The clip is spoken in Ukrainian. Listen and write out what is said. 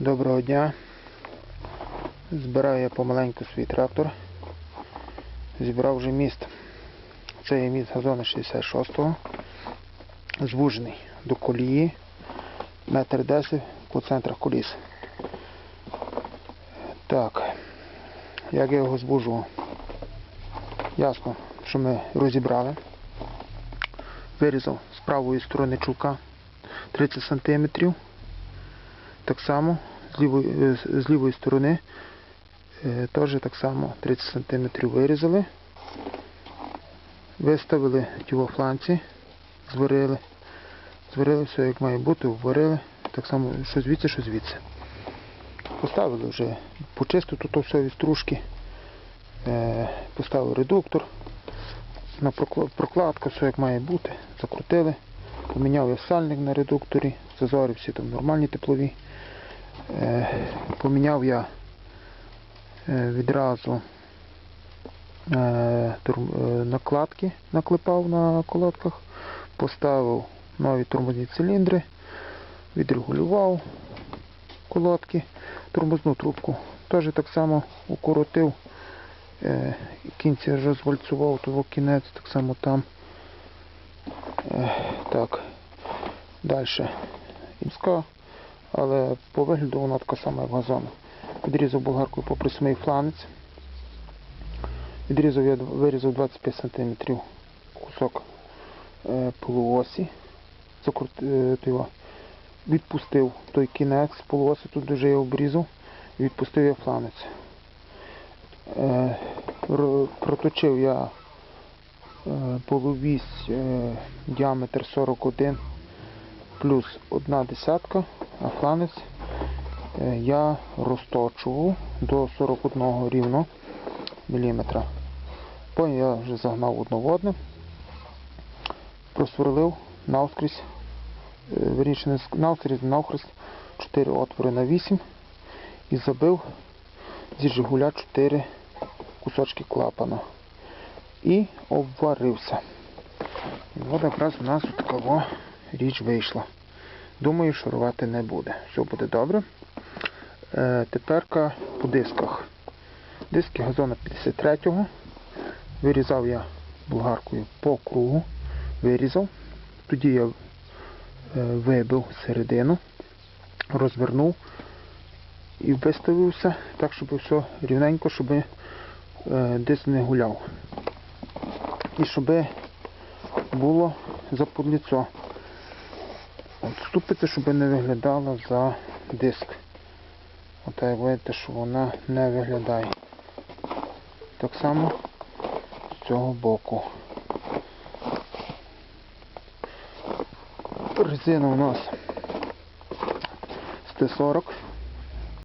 Доброго дня. Збираю я помаленьку свій трактор. Зібрав вже міст. Це є міст газону 66-го. Звужений до колії. Метр 10 по центрах коліс. Так. Як я його звужував? Ясно, що ми розібрали. Вирізав з правої сторони чулка 30 см. Так само з лівої, е, з- лівої сторони е, теж так само 30 см вирізали. Виставили ті фланці, зварили. Зварили все як має бути, обварили. Так само, що звідси, що звідси. Поставили вже почистив тут все від стружки. Е, поставив редуктор. На прокла- прокладка, все як має бути. Закрутили. Поміняв я сальник на редукторі. Зазори всі там нормальні теплові. Е, поміняв я е, відразу е, накладки, наклепав на колодках, поставив нові тормозні циліндри, відрегулював колодки, тормозну трубку. Теж так само укоротив, кінці розвальцював, того кінець так само там. Так, далі. Імська але по вигляду вона така сама, як газон. Відрізав болгаркою попри самий фланець. Відрізав я, вирізав 25 см кусок е, полуосі. Закрут, е, відпустив той кінець полуосі, тут вже я обрізав, відпустив я фланець. Е, проточив я е, е, діаметр 41 плюс одна десятка, а фланець е, я розточував до 41 рівно міліметра. Потім я вже загнав одноводним, просверлив навскрізь, навскрізь, 4 отвори на 8 і забив зі Жигуля 4 кусочки клапана. І обварився. І от якраз у нас така во річ вийшла. Думаю, що рвати не буде. Все буде добре. Е, теперка по дисках. Диски газона 53-го. Вирізав я болгаркою по кругу. Вирізав. Тоді я е, вибив середину, розвернув і виставився так, щоб все рівненько, щоб е, диск не гуляв. І щоб було заподліцо. От ступиця, щоб не виглядала за диск. От як бачите, що вона не виглядає. Так само з цього боку. Резина у нас 140